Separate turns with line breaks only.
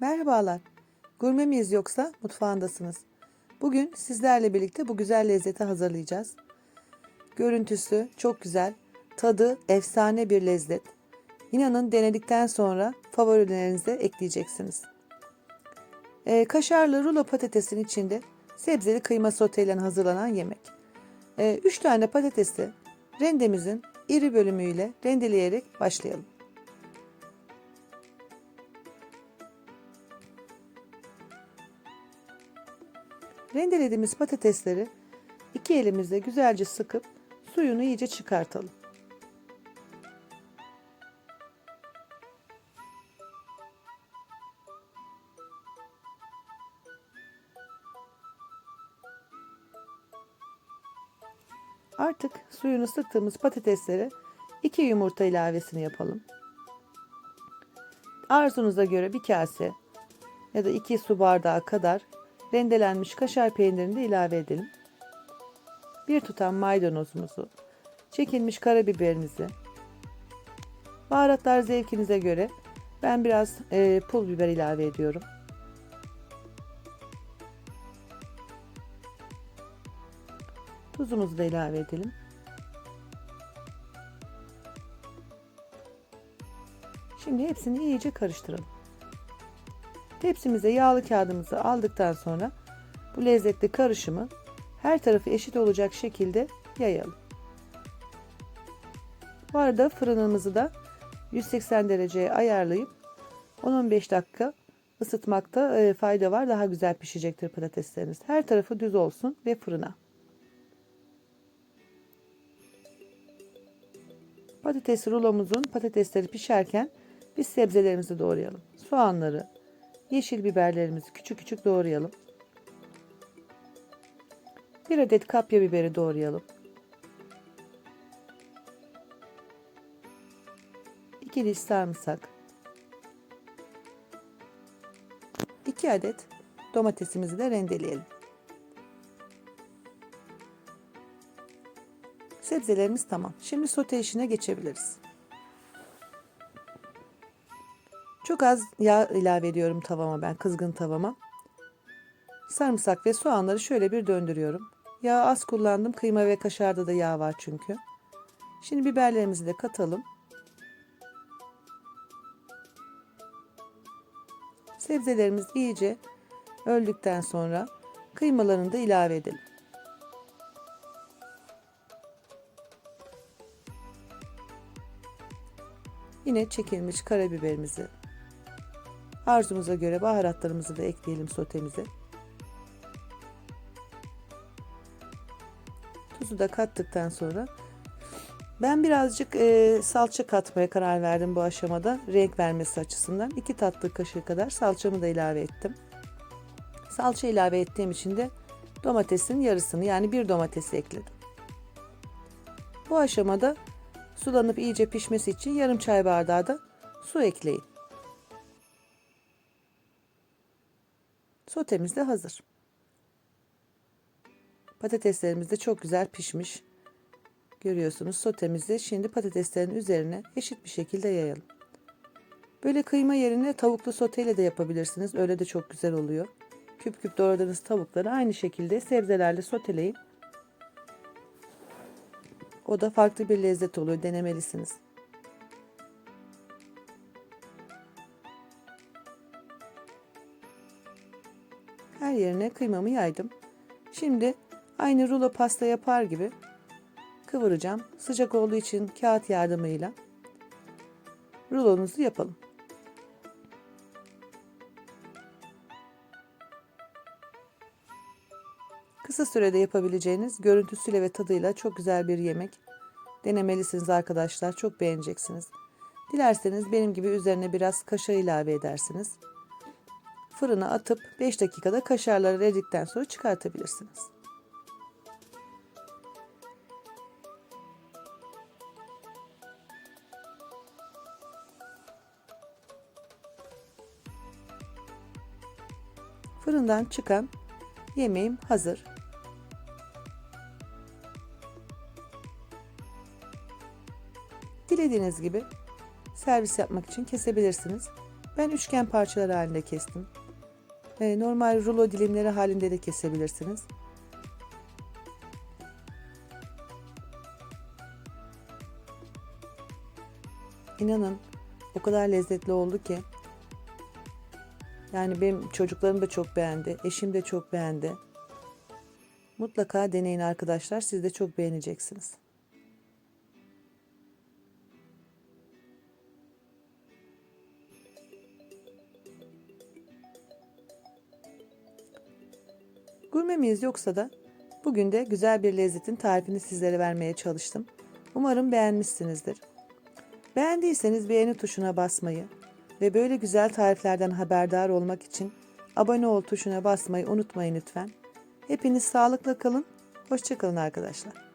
Merhabalar. Gurme yoksa mutfağındasınız? Bugün sizlerle birlikte bu güzel lezzeti hazırlayacağız. Görüntüsü çok güzel, tadı efsane bir lezzet. İnanın denedikten sonra favorilerinize ekleyeceksiniz. Ee, kaşarlı rulo patatesin içinde sebzeli kıyma soteyle hazırlanan yemek. 3 tane patatesi rendemizin iri bölümüyle rendeleyerek başlayalım. Rendelediğimiz patatesleri iki elimizle güzelce sıkıp suyunu iyice çıkartalım. Artık suyunu sıktığımız patateslere iki yumurta ilavesini yapalım. Arzunuza göre bir kase ya da iki su bardağı kadar rendelenmiş kaşar peynirini de ilave edelim. Bir tutam maydanozumuzu, çekilmiş karabiberimizi, baharatlar zevkinize göre ben biraz e, pul biber ilave ediyorum. Tuzumuzu da ilave edelim. Şimdi hepsini iyice karıştıralım. Tepsimize yağlı kağıdımızı aldıktan sonra bu lezzetli karışımı her tarafı eşit olacak şekilde yayalım. Bu arada fırınımızı da 180 dereceye ayarlayıp 10-15 dakika ısıtmakta e, fayda var. Daha güzel pişecektir patatesleriniz. Her tarafı düz olsun ve fırına. Patates rulomuzun patatesleri pişerken biz sebzelerimizi doğrayalım. Soğanları, yeşil biberlerimizi küçük küçük doğrayalım. Bir adet kapya biberi doğrayalım. 2 diş sarımsak. 2 adet domatesimizi de rendeleyelim. Sebzelerimiz tamam. Şimdi sote işine geçebiliriz. Çok az yağ ilave ediyorum tavama ben kızgın tavama. Sarımsak ve soğanları şöyle bir döndürüyorum. Yağ az kullandım. Kıyma ve kaşarda da yağ var çünkü. Şimdi biberlerimizi de katalım. Sebzelerimiz iyice öldükten sonra kıymalarını da ilave edelim. Yine çekilmiş karabiberimizi arzumuza göre baharatlarımızı da ekleyelim sotemize. Tuzu da kattıktan sonra ben birazcık e, salça katmaya karar verdim bu aşamada renk vermesi açısından. 2 tatlı kaşığı kadar salçamı da ilave ettim. Salça ilave ettiğim için de domatesin yarısını yani bir domatesi ekledim. Bu aşamada sulanıp iyice pişmesi için yarım çay bardağı da su ekleyin. Sotemiz de hazır. Patateslerimiz de çok güzel pişmiş. Görüyorsunuz sotemizi şimdi patateslerin üzerine eşit bir şekilde yayalım. Böyle kıyma yerine tavuklu soteyle de yapabilirsiniz. Öyle de çok güzel oluyor. Küp küp doğradığınız tavukları aynı şekilde sebzelerle soteleyin. O da farklı bir lezzet oluyor. Denemelisiniz. Yerine kıymamı yaydım. Şimdi aynı rulo pasta yapar gibi kıvıracağım. Sıcak olduğu için kağıt yardımıyla rulonuzu yapalım. Kısa sürede yapabileceğiniz görüntüsüyle ve tadıyla çok güzel bir yemek. Denemelisiniz arkadaşlar. Çok beğeneceksiniz. Dilerseniz benim gibi üzerine biraz kaşar ilave edersiniz. Fırına atıp 5 dakikada kaşarları eridikten sonra çıkartabilirsiniz. Fırından çıkan yemeğim hazır. Dilediğiniz gibi servis yapmak için kesebilirsiniz. Ben üçgen parçalar halinde kestim. E, normal rulo dilimleri halinde de kesebilirsiniz. İnanın o kadar lezzetli oldu ki. Yani benim çocuklarım da çok beğendi. Eşim de çok beğendi. Mutlaka deneyin arkadaşlar. Siz de çok beğeneceksiniz. Gurme miyiz yoksa da bugün de güzel bir lezzetin tarifini sizlere vermeye çalıştım. Umarım beğenmişsinizdir. Beğendiyseniz beğeni tuşuna basmayı ve böyle güzel tariflerden haberdar olmak için abone ol tuşuna basmayı unutmayın lütfen. Hepiniz sağlıkla kalın. Hoşçakalın arkadaşlar.